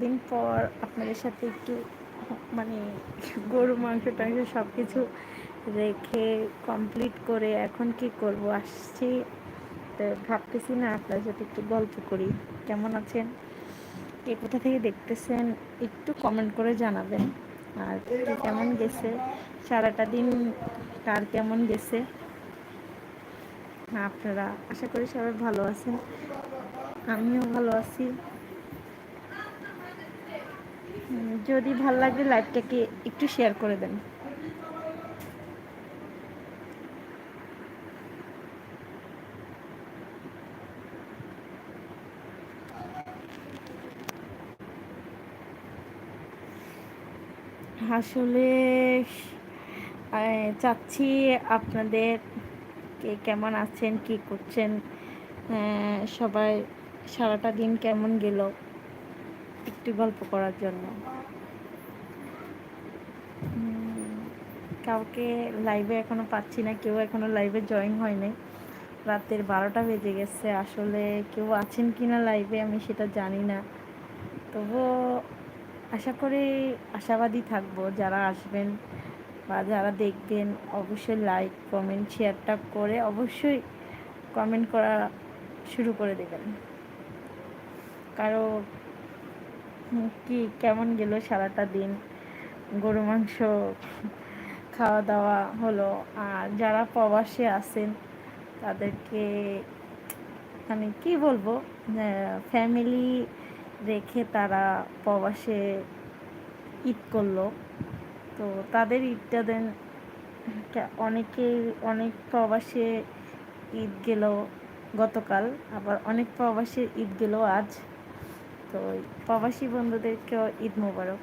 দিন পর আপনাদের সাথে একটু মানে গরু, মাংস, টাংস সব কিছু রেখে কমপ্লিট করে এখন কি করব? আসছি। তো ভাবতেছি না আপনার সাথে একটু গল্প করি। কেমন আছেন? কে কোথা থেকে দেখতেছেন? একটু কমেন্ট করে জানাবেন। আর কেমন গেছে? সারাটা দিন কার কেমন গেছে? আপনারা, আশা করি সবাই ভালো আছেন। আমিও ভালো আছি। যদি ভালো লাগে লাইভটাকে একটু শেয়ার করে দেন। আসলে চাচ্ছি আপনাদের কে কেমন আছেন, কি করছেন সবাই সারাটা দিন কেমন গেল? একটু গল্প করার জন্য। কাউকে লাইভে এখনও পাচ্ছি না, কেউ এখনও লাইভে জয়েন হয়নি রাতের বারোটা বেজে গেছে, আসলে কেউ আছেন কি না লাইভে আমি সেটা জানি না। তবুও আশা করি আশাবাদী থাকব, যারা আসবেন বা যারা দেখবেন, অবশ্যই লাইক কমেন্ট শেয়ারটা করে অবশ্যই কমেন্ট করা শুরু করে দেবেন। কারও কি কেমন গেল সারাটা দিন? গরু, মাংস খাওয়া দাওয়া হলো। আর যারা প্রবাসে আছেন, তাদেরকে মানে কি বলব? ফ্যামিলি রেখে তারা প্রবাসে ঈদ করল। তো তাদের ঈদটা দেন অনেকেই অনেক প্রবাসে ঈদ গেল গতকাল, আবার অনেক প্রবাসীর ঈদ গেল আজ। তো প্রবাসী বন্ধুদেরকেও ঈদ মোবারক।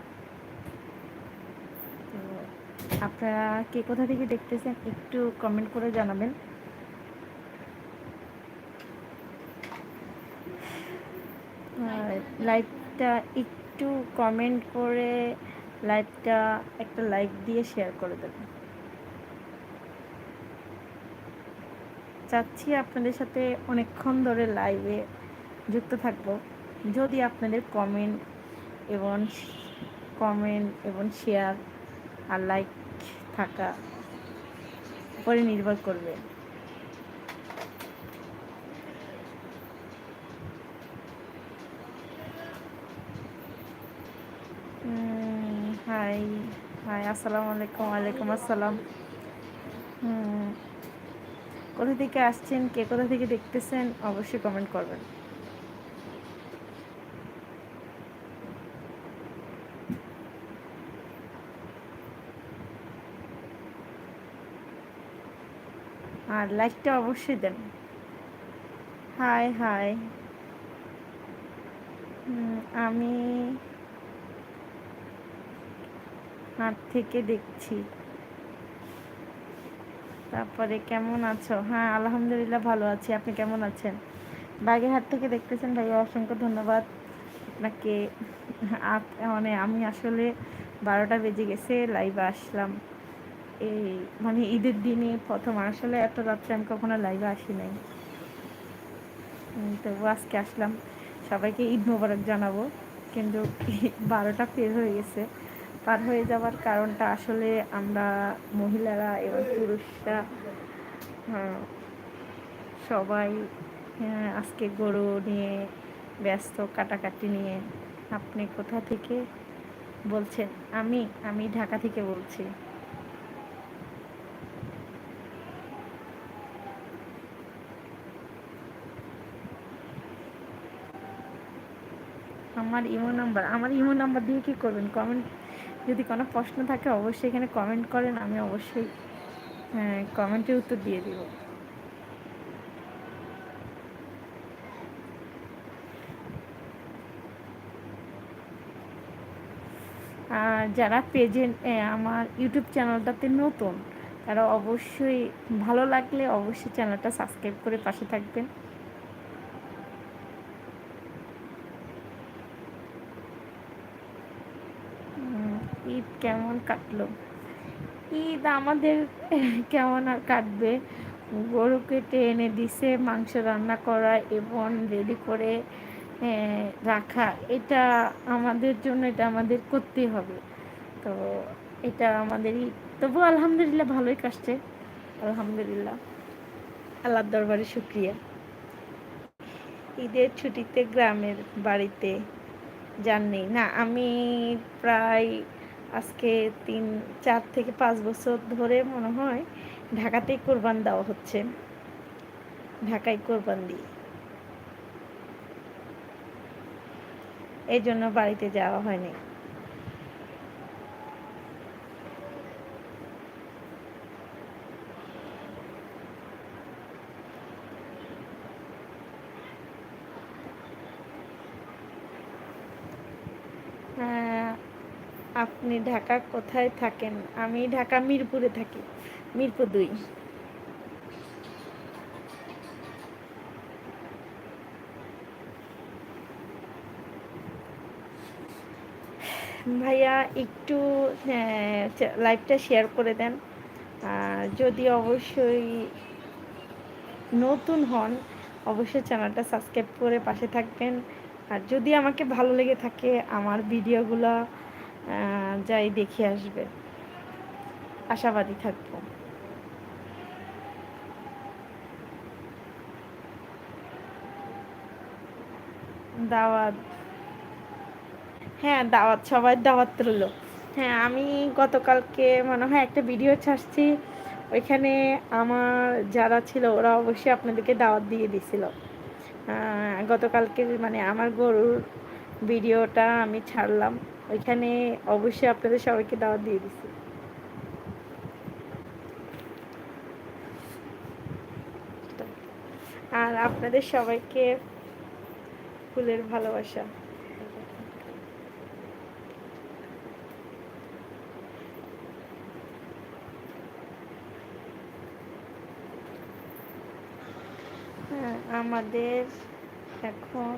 তো আপনারা কে কোথা থেকে দেখতেছেন একটু কমেন্ট করে জানাবেন। লাইভটা একটু কমেন্ট করে লাইভটা একটা লাইক দিয়ে শেয়ার করে দেবেন। চাচ্ছি আপনাদের সাথে অনেকক্ষণ ধরে লাইভে যুক্ত থাকব। যদি আপনাদের কমেন্ট এবং কমেন্ট এবং শেয়ার আর লাইক থাকা উপরে নির্ভর করবে। হাই হাই আসসালামু আলাইকুম, ওয়ালাইকুম আসসালাম। কোথা থেকে আসছেন, কে কোথা থেকে দেখতেছেন, অবশ্যই কমেন্ট করবেন। আর লাইকটা অবশ্যই দেন। High high. আমি হাট থেকে দেখছি। তারপরে কেমন আছো? হ্যাঁ আলহামদুলিল্লাহ ভালো আছি। আপনি কেমন আছেন? বাগেরহাট থেকে দেখতেছেন? ভাইয়া, অসংখ্য ধন্যবাদ। আপনাকে মানে আমি আসলে বারোটা বেজে গেছে লাইভে আসলাম। এই মানে ঈদের দিনে প্রথম আসলে এত রাত্রে আমি কখনো লাইভে আসি নাই। তো আজকে আসলাম। সবাইকে ঈদ মোবারক জানাব, কিন্তু বারোটা পের হয়ে গেছে। পার হয়ে যাওয়ার কারণটা আসলে আমরা মহিলারা এবং পুরুষরা সবাই আজকে গরু নিয়ে ব্যস্ত, কাটাকাটি নিয়ে। আপনি কোথা থেকে বলছেন? আমি আমি ঢাকা থেকে বলছি। আমার ইমো নাম্বার, আমার ইমো নাম্বার দিয়ে কি করবেন? কমেন্ট যদি কোনো প্রশ্ন থাকে অবশ্যই এখানে কমেন্ট করেন, আমি অবশ্যই কমেন্টে উত্তর দিয়ে দিব। যারা পেজে আমার ইউটিউব চ্যানেলটাতে নতুন, তারা অবশ্যই ভালো লাগলে অবশ্যই চ্যানেলটা সাবস্ক্রাইব করে পাশে থাকবেন। ঈদ কেমন কাটলো? ঈদ আমাদের কেমন আর কাটবে? গরু কেটে এনে দিছে, মাংস রান্না করা, এবং রেডি করে রাখা। এটা আমাদের জন্য, এটা আমাদের করতেই হবে। তো এটা আমাদের ঈদ। তবু আলহামদুলিল্লাহ ভালোই কাটছে। আলহামদুলিল্লাহ। আল্লাহর দরবারে শুক্রিয়া। ঈদের ছুটিতে গ্রামের বাড়িতে যাননি। না, আমি প্রায় আজকে তিন, চার থেকে পাঁচ বছর ধরে মনে হয় ঢাকাতেই কোরবান দেওয়া হচ্ছে। ঢাকায় কোরবান দিই এই জন্য বাড়িতে যাওয়া হয়নি। আপনি ঢাকা কোথায় থাকেন? আমি ঢাকা মিরপুরে থাকি। মিরপুর দুই। ভাইয়া, একটু লাইভটা শেয়ার করে দেন। যদি অবশ্যই নতুন হন, অবশ্যই চ্যানেলটা সাবস্ক্রাইব করে পাশে থাকবেন। আর যদি আমাকে ভালো লেগে থাকে, আমার ভিডিওগুলো যাই দেখে আসবে। আশাবাদী থাকব। দাওয়াত। হ্যাঁ দাওয়াত, সবাই দাওয়াত রইল হ্যাঁ আমি গতকালকে মনে হয় একটা ভিডিও ছাড়ছি। ওইখানে আমার যারা ছিল, ওরা অবশ্যই আপনাদেরকে দাওয়াত দিয়ে দিছিল। গতকালকে মানে আমার গরুর ভিডিওটা আমি ছাড়লাম। ওইখানে অবশ্যই আপনাদের সবাইকে দাওয়াত দিয়ে দিছি। আর আপনাদের সবাইকে ফুলের ভালোবাসা। হ্যাঁ আমাদের এখন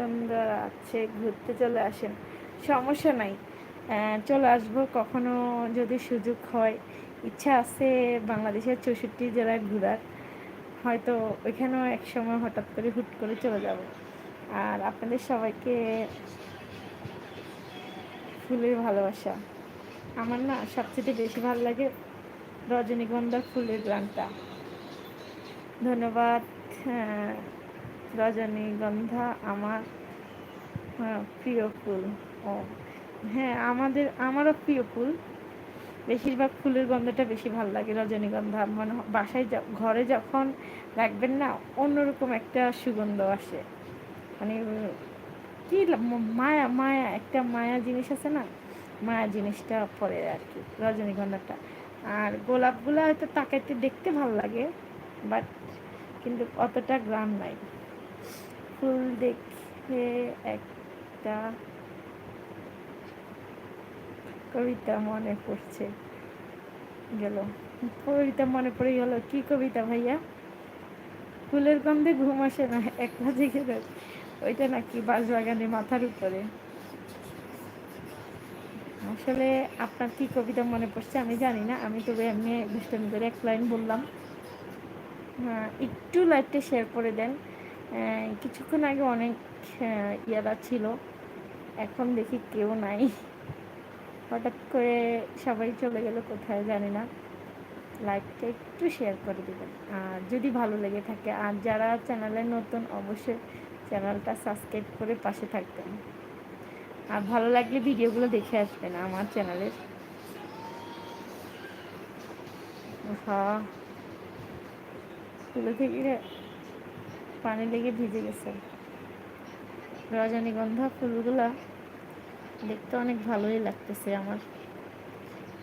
সুন্দর আছে, ঘুরতে চলে আসেন। সমস্যা নাই। চলে আসব, কখনো যদি সুযোগ হয়। ইচ্ছা আছে বাংলাদেশের চৌষট্টি জেলায় ঘোরার। হয়তো ওইখানেও এক সময় হঠাৎ করে হুট করে চলে যাব। আর আপনাদের সবাইকে ফুলের ভালোবাসা। আমার না সবচেয়ে বেশি ভালো লাগে রজনীগন্ধা ফুলের গ্রানটা ধন্যবাদ। রজনীগন্ধা আমার হ্যাঁ, প্রিয় ফুল। ও হ্যাঁ আমাদের আমারও প্রিয় ফুল। বেশিরভাগ ফুলের গন্ধটা বেশি ভালো লাগে রজনীগন্ধা মানে বাসায় ঘরে যখন রাখবেন না অন্যরকম একটা সুগন্ধ আসে। মানে কি মায়া মায়া একটা মায়া জিনিস আছে না? মায়া জিনিসটা পরে আর কি রজনীগন্ধাটা আর গোলাপগুলো হয়তো তাকাইতে দেখতে ভালো লাগে বাট কিন্তু অতটা গ্রাম নাই। ফুল দেখে একটা কবিতা মনে পড়ছে। গেল। কবিতা মনে পড়ে গেল। কি কবিতা ভাইয়া? ফুলের গন্ধে ঘুম আসে না একলা জেগে ওইটা নাকি বাঁশবাগানে মাথার উপরে। আসলে আপনার কি কবিতা মনে পড়ছে আমি জানি না। আমি তবে এমনি দুষ্টামি করে এক লাইন বললাম। হ্যাঁ একটু লাইভটা শেয়ার করে দেন। কিছুক্ষণ আগে অনেক ইয়ারা ছিল। এখন দেখি কেউ নাই। হঠাৎ করে সবাই চলে গেল কোথায় জানি না। লাইকটা একটু শেয়ার করে দেবেন। আর যদি ভালো লেগে থাকে, আর যারা চ্যানেলে নতুন, অবশ্যই চ্যানেলটা সাবস্ক্রাইব করে পাশে থাকবেন। আর ভালো লাগলে ভিডিওগুলো দেখে আসবেন আমার চ্যানেলের হ্যাঁ থেকে পানি লেগে ভিজে গেছে। রজনীগন্ধা ফুলগুলা দেখতে অনেক ভালোই লাগতেছে আমার।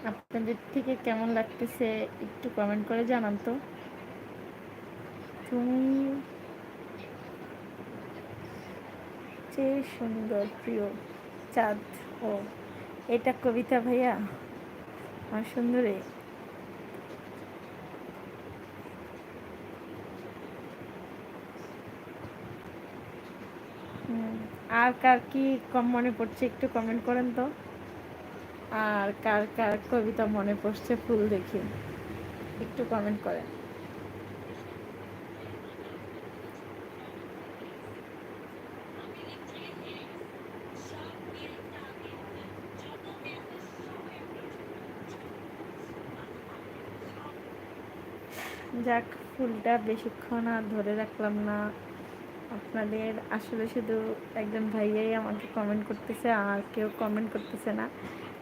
আপনাদের থেকে কেমন লাগতেছে একটু কমেন্ট করে জানান তো। তুমি যে সুন্দর, প্রিয় চাঁদ ও এটা কবিতা ভাইয়া, আমার সুন্দরে। আর কার কি কম মনে পড়ছে একটু কমেন্ট করেন তো। আর কার কার কবিতা মনে পড়ছে ফুল দেখি। একটু কমেন্ট করেন। যাক, ফুলটা বেশিক্ষণ আর ধরে রাখলাম না। আপনাদের আসলে শুধু একজন ভাইয়াই আমাকে কমেন্ট করতেছে, আর কেউ কমেন্ট করতেছে না।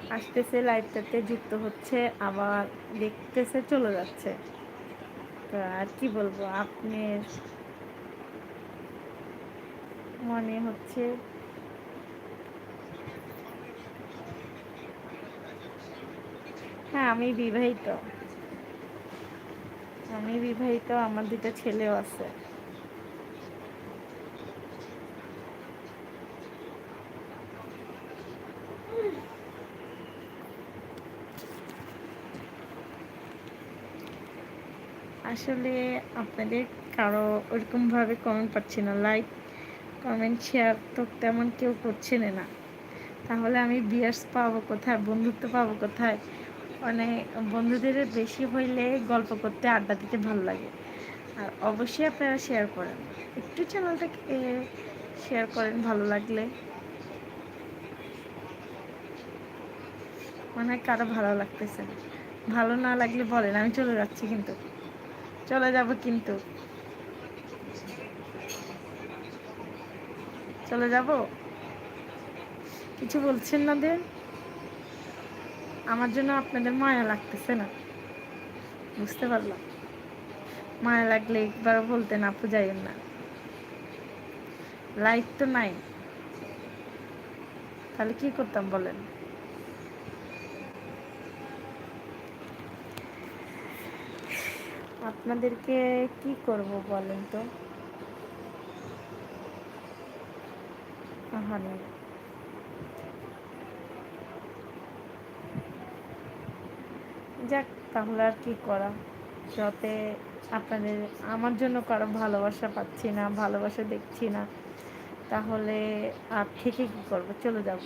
আসতেছে লাইভটাতে যুক্ত হচ্ছে, আবার দেখতেছে, চলে যাচ্ছে। তো আর কি বলব, আপনার মনে হচ্ছে? হ্যাঁ আমি বিবাহিত। আমি বিবাহিত, আমার দুটো ছেলেও আছে। আসলে আপনাদের কারও ওরকমভাবে কমেন্ট পাচ্ছি না। লাইক কমেন্ট শেয়ার তো তেমন কেউ করছেন না। তাহলে আমি বিয়ার্স পাবো কোথায়, বন্ধুত্ব পাবো কোথায়? মানে বন্ধুদের বেশি হইলে গল্প করতে, আড্ডা দিতে ভালো লাগে। আর অবশ্যই আপনারা শেয়ার করেন। একটু চ্যানেলটাকে শেয়ার করেন ভালো লাগলে। মনে হয় কারও ভালো লাগতেছে ভালো না লাগলে বলেন, আমি চলে যাচ্ছি কিন্তু। চলে যাব কিন্তু। চলে যাব? কিছু বলছেন না দেন? আমার জন্য আপনাদের মায়া লাগতেছে না। বুঝতে পারলাম। মায়া লাগলে একবার বলতেন আপু যাইয়েন না। লাইট তো নাই। তাহলে কি করতাম বলেন? আপনাদেরকে কি করব বলেন তো? যাক, তাহলে আর কি করা? যাতে আপনাদের, আমার জন্য কারও ভালোবাসা পাচ্ছি না, ভালোবাসা দেখছি না, তাহলে আর থেকে কি করব? চলে যাব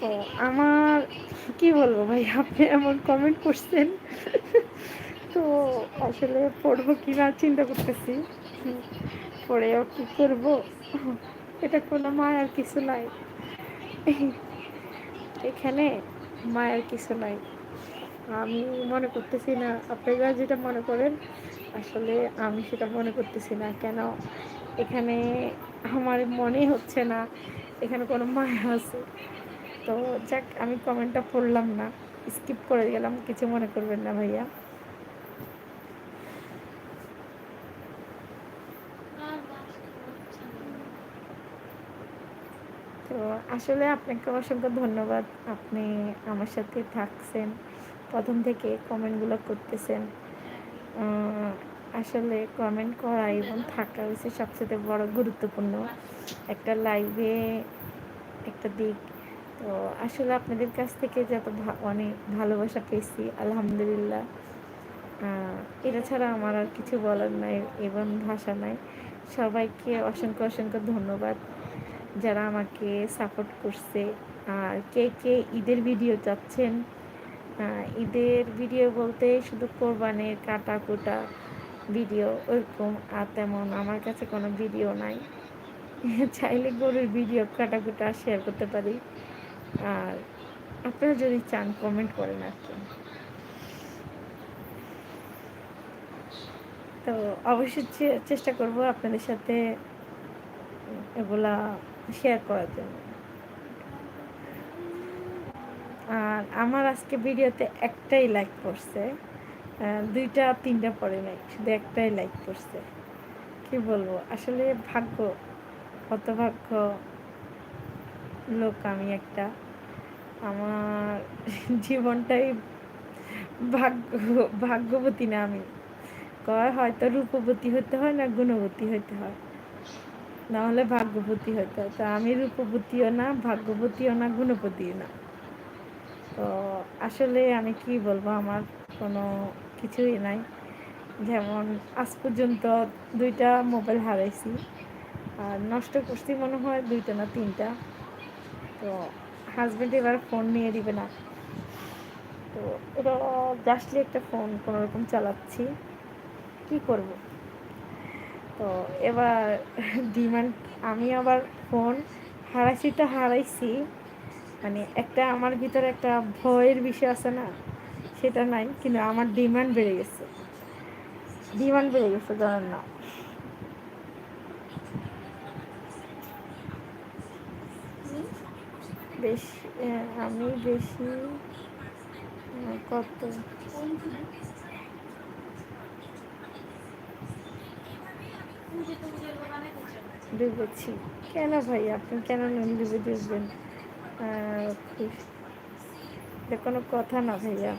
তো আমার, কি বলব ভাই, আপনি এমন কমেন্ট করছেন। তো আসলে পড়ব কি না চিন্তা করতেছি। পড়েও কি করব? এটা কোনো মায়ার কিছু নাই। এখানে মায়ার কিছু নাই। আমি মনে করতেছি না, আপনারা যেটা মনে করেন, আসলে আমি সেটা মনে করতেছি না। কেন? এখানে আমার মনে হচ্ছে না, এখানে কোনো মায়া আছে। তো যাক, আমি কমেন্টটা পড়লাম না। স্কিপ করে গেলাম, কিছু মনে করবেন না ভাইয়া। তো আসলে আপনাকে অসংখ্য ধন্যবাদ। আপনি আমার সাথে থাকছেন, প্রথম থেকে কমেন্টগুলো করতেছেন। আসলে কমেন্ট করা এবং থাকা হচ্ছে সবচেয়ে বড় গুরুত্বপূর্ণ। একটা লাইভে একটা দিক তো আসলে আপনাদের কাছ থেকে যত অনেক ভালোবাসা পেয়েছি, আলহামদুলিল্লাহ। এটা ছাড়া আমার আর কিছু বলার নাই, এবং ভাষা নাই। সবাইকে অসংখ্য অসংখ্য ধন্যবাদ যারা আমাকে সাপোর্ট করছে। আর কে কে ঈদের ভিডিও চাচ্ছেন? ঈদের ভিডিও বলতে শুধু কোরবানের কাটা কুটা ভিডিও ওইরকম আর তেমন আমার কাছে কোনো ভিডিও নাই। চাইলে গরুর ভিডিও কাটা কুটা শেয়ার করতে পারি। আর আপনারা যদি চান কমেন্ট করেন আর কি তো অবশ্যই চেষ্টা করব আপনাদের সাথে এগুলা শেয়ার করার জন্য। আর আমার আজকে ভিডিওতে একটাই লাইক করছে। দুইটা, তিনটা পরে নাই শুধু একটাই লাইক করছে। কি বলব? আসলে ভাগ্য কত ভাগ্য লোক, আমি একটা। আমার জীবনটাই ভাগ্য, ভাগ্যবতী না আমি। কয়, হয়তো রূপবতী হতে হয় না গুণবতী হতে হয়। নাহলে ভাগ্যবতী হতে হয়। তো আমি রূপবতীও না, ভাগ্যবতীও না, গুণবতীও না। তো আসলে আমি কি বলব, আমার কোনো কিছুই নাই। যেমন আজ পর্যন্ত দুইটা মোবাইল হারাইছি। আর নষ্ট করছি মনে হয় দুইটা না তিনটা। তো হাজব্যান্ড এবার ফোন নিয়ে দিবে না। তো এটা জাস্টলি একটা ফোন কোনোরকম চালাচ্ছি। কি করব? তো এবার ডিমান্ড আমি আবার ফোন হারাইছি তো হারাইছি। মানে একটা আমার ভিতরে একটা ভয়ের বিষয় আছে না, সেটা নাই, কিন্তু আমার ডিমান্ড বেড়ে গেছে। ডিমান্ড বেড়ে গেছে, জানেন না। বেশি আমি বেশি কত? ডুবেছি কেন ভাই? আপনি কেন নুন ডুবে এটা কোনো কথা না ভাইয়া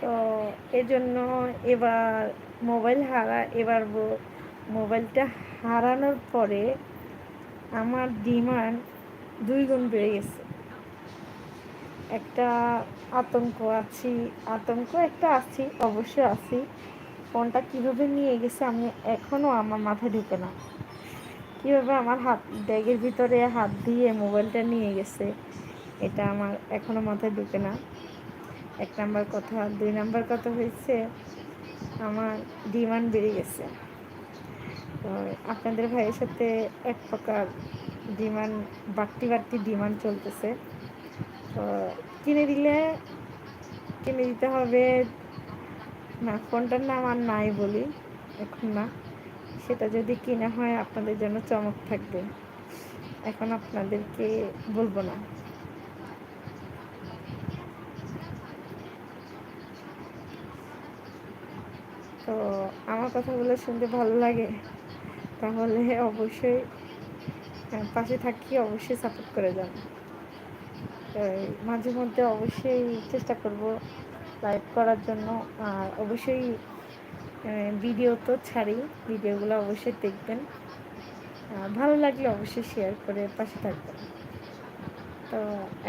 তো এজন্য এবার মোবাইল হারা, এবার মোবাইলটা হারানোর পরে আমার ডিমান্ড দুই গুণ বেড়ে গেছে। একটা আতঙ্ক আছি, আতঙ্ক একটা আছি, অবশ্যই আছি। ফোনটা কীভাবে নিয়ে গেছে আমি এখনও আমার মাথায় ঢুকে না। কীভাবে আমার হাত, ব্যাগের ভিতরে হাত দিয়ে মোবাইলটা নিয়ে গেছে, এটা আমার এখনও মাথায় ঢুকে না। এক নাম্বার কথা, দুই নাম্বার কথা হয়েছে, আমার ডিমান্ড বেড়ে গেছে। তো আপনাদের ভাইয়ের সাথে এক প্রকার ডিমান্ড, বাড়তি বাড়তি ডিমান্ড চলতেছে। তো কিনে দিলে, কিনে দিতে হবে, না ফোনটার নাম আর নাই বলি, এখন না। সেটা যদি কিনা হয়, আপনাদের জন্য চমক থাকবে। এখন আপনাদেরকে বলব না। তো আমার কথাগুলো শুনতে ভালো লাগে। তাহলে অবশ্যই পাশে থাকি, অবশ্যই সাপোর্ট করে যান মাঝে মধ্যে অবশ্যই চেষ্টা করব লাইভ করার জন্য। আর অবশ্যই ভিডিও তো ছাড়ি ভিডিওগুলো অবশ্যই দেখবেন। ভালো লাগলে অবশ্যই শেয়ার করে পাশে থাকবেন। তো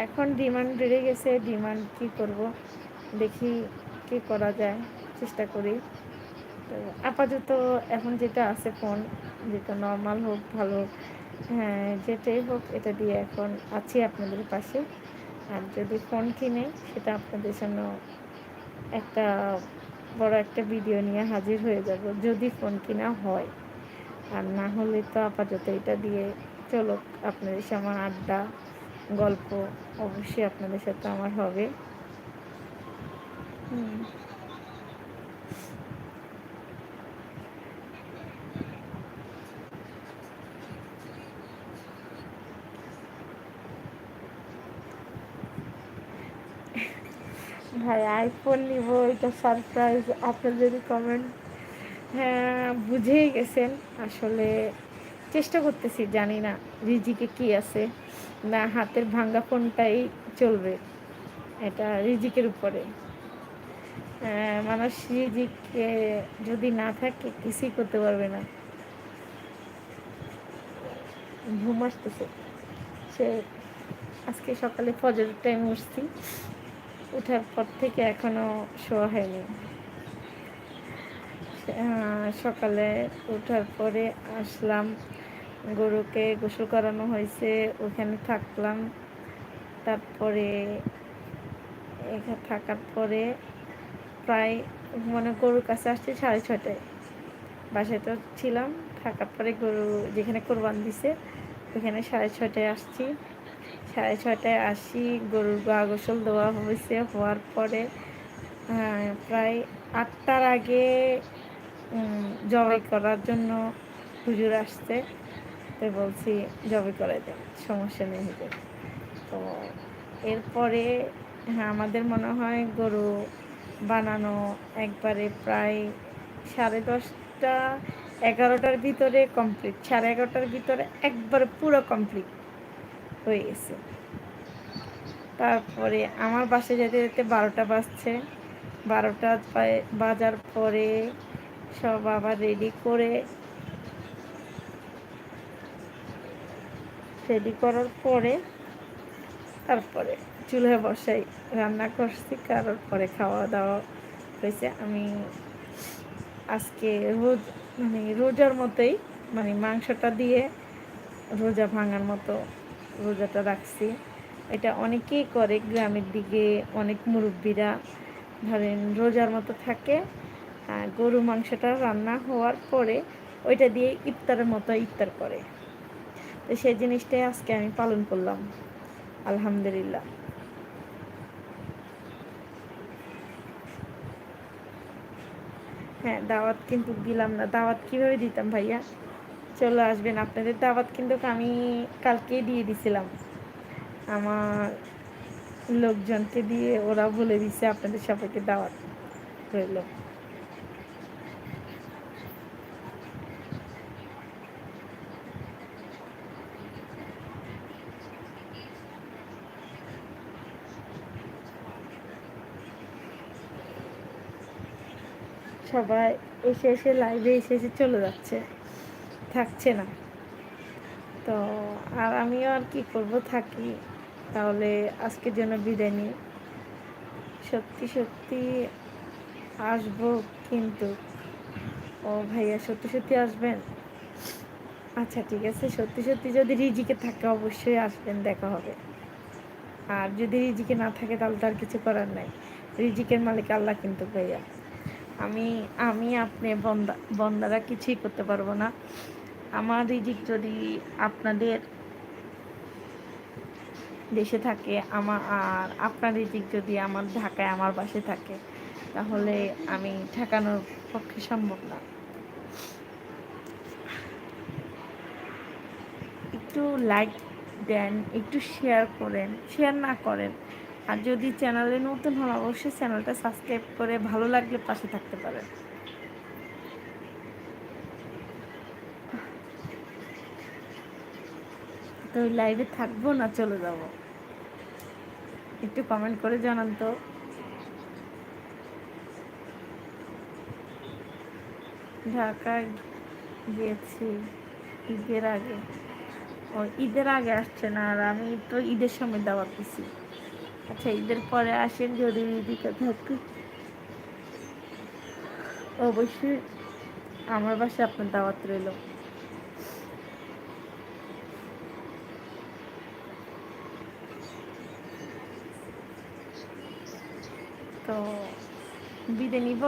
এখন ডিমান্ড বেড়ে গেছে ডিমান্ড কি করব? দেখি কি করা যায়, চেষ্টা করি। আপাতত এখন যেটা আছে ফোন, যেটা নর্মাল হোক, ভালো হোক হ্যাঁ যেটাই হোক, এটা দিয়ে এখন আছি আপনাদের পাশে। আর যদি ফোন কিনে, সেটা আপনাদের জন্য একটা বড় একটা ভিডিও নিয়ে হাজির হয়ে যাব, যদি ফোন কিনা হয়। আর না হলে তো আপাতত এটা দিয়ে চলো আপনাদের আমার আড্ডা, গল্প অবশ্যই আপনাদের সাথে আমার হবে। হুম। ভাই আইফোন নিব, এটা সারপ্রাইজ আপনার যদি কমেন্ট হ্যাঁ বুঝেই গেছেন। আসলে চেষ্টা করতেছি, জানি না রিজিকে কি আছে। না, হাতের ভাঙ্গা ফোনটাই চলবে। এটা রিজিকের উপরে। মানুষ রিজিকে যদি না থাকে, কিছুই করতে পারবে না। ঘুম আসতেছে। সে, আজকে সকালে ফজর টাইম উঠছি। ওঠার পর থেকে এখনও শোয়া হয়নি। সকালে ওঠার পরে আসলাম, গরুকে গোসল করানো হয়েছে, ওখানে থাকলাম। তারপরে এখানে থাকার পরে প্রায় মানে গরুর কাছে আসছে সাড়ে ছটায় বাসায় তো ছিলাম, থাকার পরে গরু যেখানে কোরবান দিছে, ওখানে সাড়ে ছটায় আসছি। সাড়ে ছটায় আসি, গরুর গা গোসল দেওয়া হয়েছে, হওয়ার পরে প্রায় আটটার আগে জবাই করার জন্য হুজুর আসছে। তো বলছি, জবাই করে দেন, সমস্যা নেই হুজুর। তো এরপরে হ্যাঁ আমাদের মনে হয় গরু বানানো একবারে প্রায় সাড়ে দশটা, এগারোটার ভিতরে কমপ্লিট সাড়ে এগারোটার ভিতরে একবারে পুরো কমপ্লিট হয়ে গেছে। তারপরে আমার বাসে যেতে যেতে বারোটা বাজছে। বারোটা বাজার পরে সব আবার রেডি করে রেডি করার পরে তারপরে চুলে বসাই, রান্না করছি, কারোর পরে খাওয়া দাওয়া হয়েছে। আমি আজকে রোজ মানে রোজার মতোই মানে মাংসটা দিয়ে রোজা ভাঙার মতো রোজাটা রাখছি। এটা অনেকেই করে, গ্রামের দিকে অনেক মুরব্বীরা ধরেন রোজার মতো থাকে গরু মাংসটা রান্না হওয়ার পরে ওইটা দিয়ে ইফতারের মতো ইফতার করে। তো সেই জিনিসটাই আজকে আমি পালন করলাম, আলহামদুলিল্লাহ। হ্যাঁ দাওয়াত কিন্তু দিলাম না। দাওয়াত কীভাবে দিতাম ভাইয়া? চলে আসবেন। আপনাদের দাওয়াত কিন্তু আমি কালকে দিয়ে দিছিলাম। আমার লোকজনকে দিয়ে ওরা বলে দিছে আপনাদের সবাইকে দাওয়াত রইল। সবাই এসে এসে লাইভে এসে এসে চলে যাচ্ছে। থাকছে না। তো আর আমিও আর কি করব, থাকি। তাহলে আজকের জন্য বিদায় নিই। সত্যি সত্যি আসব কিন্তু। ও ভাইয়া, সত্যি সত্যি আসবেন? আচ্ছা ঠিক আছে। সত্যি সত্যি যদি রিজিকে থাকে, অবশ্যই আসবেন, দেখা হবে। আর যদি রিজিকে না থাকে, তাহলে তো আর কিছু করার নাই। রিজিকের মালিক আল্লাহ কিন্তু ভাইয়া। আমি আমি আপনি বন্দা, বন্দারা কিছুই করতে পারব না। আমার রিজিক যদি আপনাদের দেশে থাকে আমার আর আপনার রিজিক যদি আমার ঢাকায় আমার বাসে থাকে, তাহলে আমি ঠেকানোর পক্ষে সম্ভব না। একটু লাইক দেন, একটু শেয়ার করেন শেয়ার না করেন। আর যদি চ্যানেলে নতুন হন, অবশ্যই চ্যানেলটা সাবস্ক্রাইব করে ভালো লাগলে পাশে থাকতে পারেন। তো লাইভে থাকব না চলে যাব? একটু কমেন্ট করে জানান তো। ঢাকায় গিয়েছি ঈদের আগে। ও, ঈদের আগে আসছে না, আর আমি তো ঈদের সময় দাওয়াত দিছি। আচ্ছা ঈদের পরে আসেন যদি দিকে থাকি। অবশ্যই আমার বাসায় আপনার দাওয়াত রইল তো বিদে নিব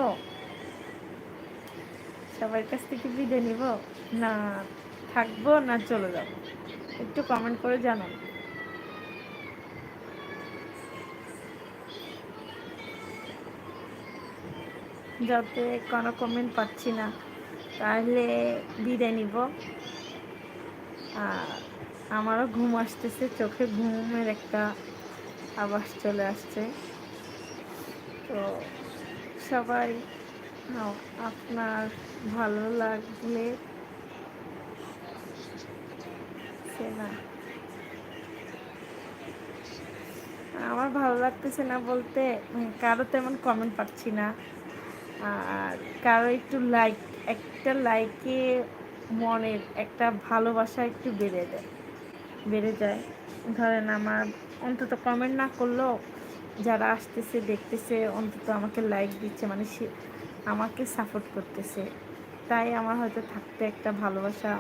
সবার কাছ থেকে বিদে নিব না থাকব না চলে যাব? একটু কমেন্ট করে জানান যাতে কোনো কমেন্ট পাচ্ছি না। তাহলে বিদায় নিব। আমারও ঘুম আসতেছে, চোখে ঘুমের একটা আবাস চলে আসছে। তো সবাই। আপনার ভালো লাগলে না আমার ভালো লাগতেছে না বলতে কারও তেমন কমেন্ট পাচ্ছি না। আর কারও একটু লাইক একটা লাইকে মনের একটা ভালোবাসা একটু বেড়ে দেয় বেড়ে যায়। ধরেন আমার অন্তত কমেন্ট না করলেও যারা আসতেছে, দেখতেছে, অন্তত আমাকে লাইক দিচ্ছে মানে সে আমাকে সাপোর্ট করতেছে। তাই আমার হয়তো থাকতে একটা ভালোবাসা,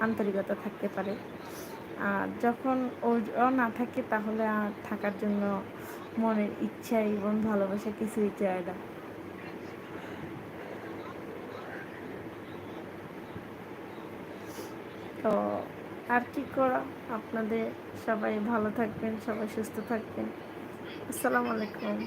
আন্তরিকতা থাকতে পারে। আর যখন ও না থাকে, তাহলে আর থাকার জন্য মনের ইচ্ছা এবং ভালোবাসা কিছুই চায় না। তো আর কি করা? আপনাদের সবাই ভালো থাকবেন, সবাই সুস্থ থাকবেন। আসসালামু আলাইকুম।